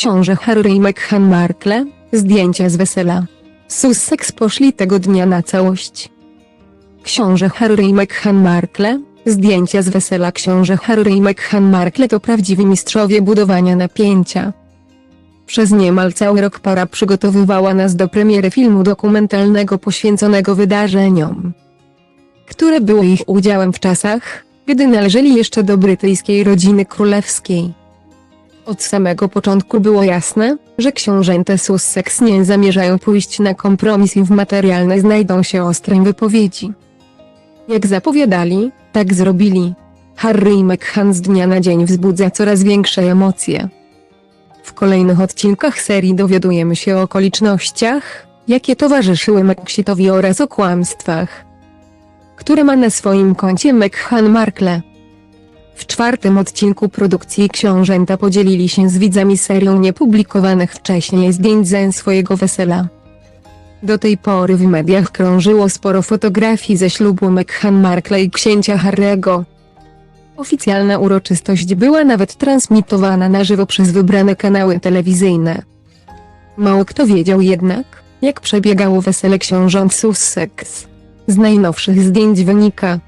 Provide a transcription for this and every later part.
książę Harry i Meghan Markle, zdjęcia z wesela. Sussex poszli tego dnia na całość. Książę Harry i Meghan Markle, zdjęcia z wesela książę Harry i Meghan Markle to prawdziwi mistrzowie budowania napięcia. Przez niemal cały rok para przygotowywała nas do premiery filmu dokumentalnego poświęconego wydarzeniom, które były ich udziałem w czasach, gdy należeli jeszcze do brytyjskiej rodziny królewskiej. Od samego początku było jasne, że książęta Sussex nie zamierzają pójść na kompromis i w materialne znajdą się ostre wypowiedzi. Jak zapowiadali, tak zrobili. Harry i Meghan z dnia na dzień wzbudza coraz większe emocje. W kolejnych odcinkach serii dowiadujemy się o okolicznościach, jakie towarzyszyły Mexitowi oraz o kłamstwach, które ma na swoim koncie Meghan Markle. W czwartym odcinku produkcji książęta podzielili się z widzami serią niepublikowanych wcześniej zdjęć ze swojego wesela. Do tej pory w mediach krążyło sporo fotografii ze ślubu Meghan Markle i księcia Harry'ego. Oficjalna uroczystość była nawet transmitowana na żywo przez wybrane kanały telewizyjne. Mało kto wiedział jednak, jak przebiegało wesele książąt Sussex. Z najnowszych zdjęć wynika,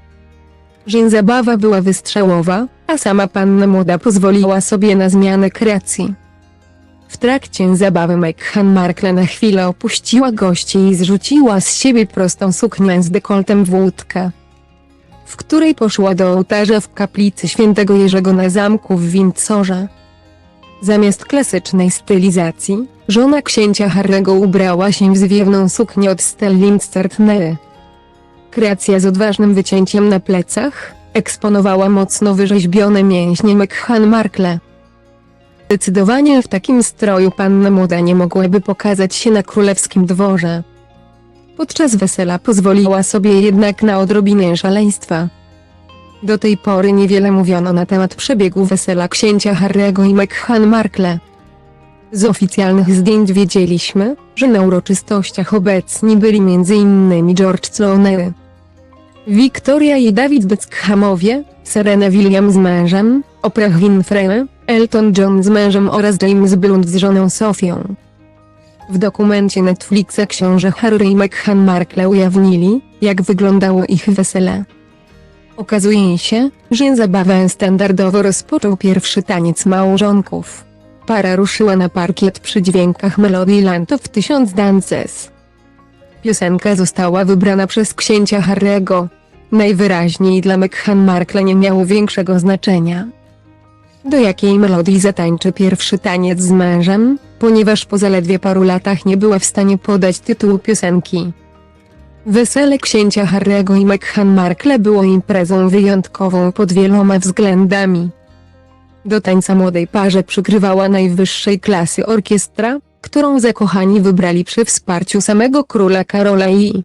że zabawa była wystrzałowa, a sama panna młoda pozwoliła sobie na zmianę kreacji. W trakcie zabawy Meghan Markle na chwilę opuściła gości i zrzuciła z siebie prostą suknię z dekoltem w łódkę, w której poszła do ołtarza w kaplicy świętego Jerzego na zamku w Windsorze. Zamiast klasycznej stylizacji, żona księcia Harry'ego ubrała się w zwiewną suknię od Stelling Startnery. Kreacja z odważnym wycięciem na plecach, eksponowała mocno wyrzeźbione mięśnie Meghan Markle. Zdecydowanie w takim stroju panna młoda nie mogłaby pokazać się na królewskim dworze. Podczas wesela pozwoliła sobie jednak na odrobinę szaleństwa. Do tej pory niewiele mówiono na temat przebiegu wesela księcia Harry'ego i Meghan Markle. Z oficjalnych zdjęć wiedzieliśmy, że na uroczystościach obecni byli m.in. George Clooney, Victoria i David Beckhamowie, Serena Williams z mężem, Oprah Winfrey, Elton John z mężem oraz James Blunt z żoną Sofią. W dokumencie Netflixa książę Harry i Meghan Markle ujawnili, jak wyglądało ich wesele. Okazuje się, że zabawę standardowo rozpoczął pierwszy taniec małżonków. Para ruszyła na parkiet przy dźwiękach melodii Land of Tysiąc Dances. Piosenka została wybrana przez księcia Harry'ego. Najwyraźniej dla Meghan Markle nie miało większego znaczenia. Do jakiej melodii zatańczy pierwszy taniec z mężem, ponieważ po zaledwie paru latach nie była w stanie podać tytułu piosenki. Wesele księcia Harry'ego i Meghan Markle było imprezą wyjątkową pod wieloma względami. Do tańca młodej parze przygrywała najwyższej klasy orkiestra, którą zakochani wybrali przy wsparciu samego króla Karola i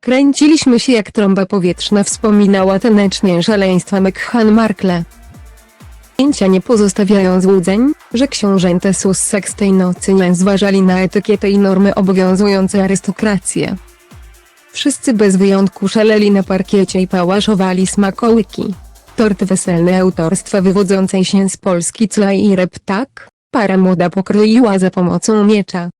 Kręciliśmy się jak trąba powietrzna wspominała tanecznie szaleństwa Meghan Markle. Zdjęcia nie pozostawiają złudzeń, że książęta Sussex tej nocy nie zważali na etykietę i normy obowiązujące arystokrację. Wszyscy bez wyjątku szaleli na parkiecie i pałaszowali smakołyki. Tort weselny autorstwa wywodzącej się z Polski Cla i Reptak, para młoda pokroiła za pomocą miecza.